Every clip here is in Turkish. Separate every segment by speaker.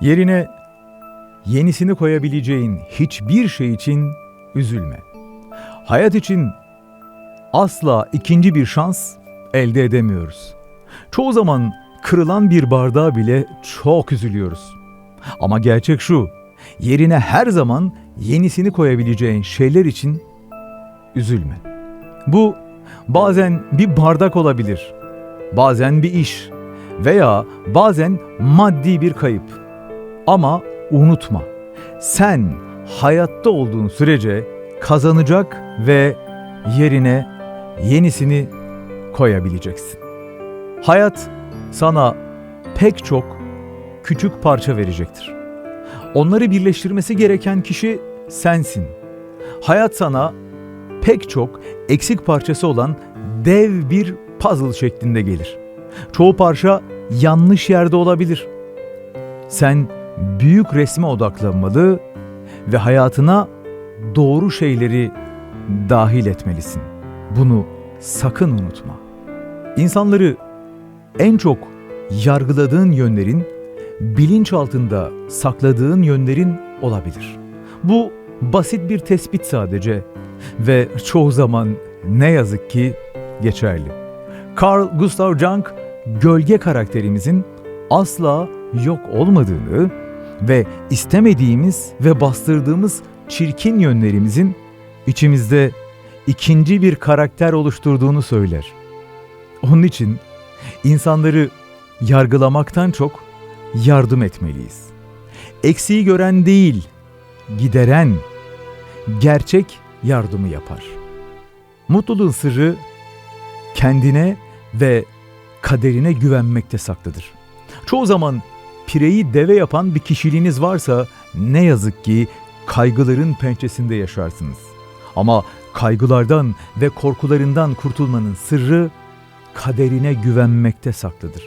Speaker 1: Yerine yenisini koyabileceğin hiçbir şey için üzülme. Hayat için asla ikinci bir şans elde edemiyoruz. Çoğu zaman kırılan bir bardağa bile çok üzülüyoruz. Ama gerçek şu, yerine her zaman yenisini koyabileceğin şeyler için üzülme. Bu bazen bir bardak olabilir, bazen bir iş veya bazen maddi bir kayıp. Ama unutma, sen hayatta olduğun sürece kazanacak ve yerine yenisini koyabileceksin. Hayat sana pek çok küçük parça verecektir. Onları birleştirmesi gereken kişi sensin. Hayat sana pek çok eksik parçası olan dev bir puzzle şeklinde gelir. Çoğu parça yanlış yerde olabilir. Sen büyük resme odaklanmalı ve hayatına doğru şeyleri dahil etmelisin. Bunu sakın unutma. İnsanları en çok yargıladığın yönlerin bilinç altında sakladığın yönlerin olabilir. Bu basit bir tespit sadece ve çoğu zaman ne yazık ki geçerli. Carl Gustav Jung gölge karakterimizin asla yok olmadığını ve istemediğimiz ve bastırdığımız çirkin yönlerimizin içimizde ikinci bir karakter oluşturduğunu söyler. Onun için insanları yargılamaktan çok yardım etmeliyiz. Eksiği gören değil, gideren gerçek yardımı yapar. Mutluluğun sırrı kendine ve kaderine güvenmekte saklıdır. Çoğu zaman pireyi deve yapan bir kişiliğiniz varsa ne yazık ki kaygıların pençesinde yaşarsınız. Ama kaygılardan ve korkularından kurtulmanın sırrı kaderine güvenmekte saklıdır.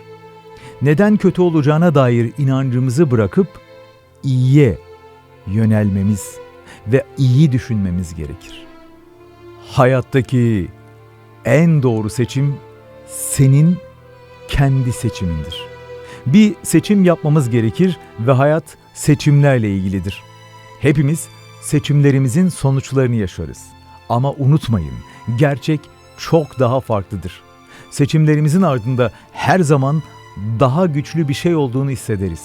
Speaker 1: Neden kötü olacağına dair inancımızı bırakıp iyiye yönelmemiz ve iyi düşünmemiz gerekir. Hayattaki en doğru seçim senin kendi seçimindir. Bir seçim yapmamız gerekir ve hayat seçimlerle ilgilidir. Hepimiz seçimlerimizin sonuçlarını yaşarız. Ama unutmayın, gerçek çok daha farklıdır. Seçimlerimizin ardında her zaman daha güçlü bir şey olduğunu hissederiz.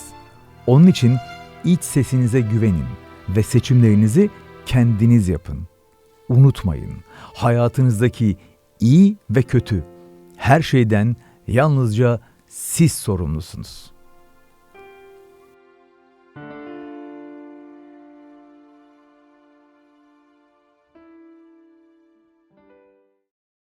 Speaker 1: Onun için iç sesinize güvenin ve seçimlerinizi kendiniz yapın. Unutmayın, hayatınızdaki iyi ve kötü her şeyden yalnızca siz sorumlusunuz.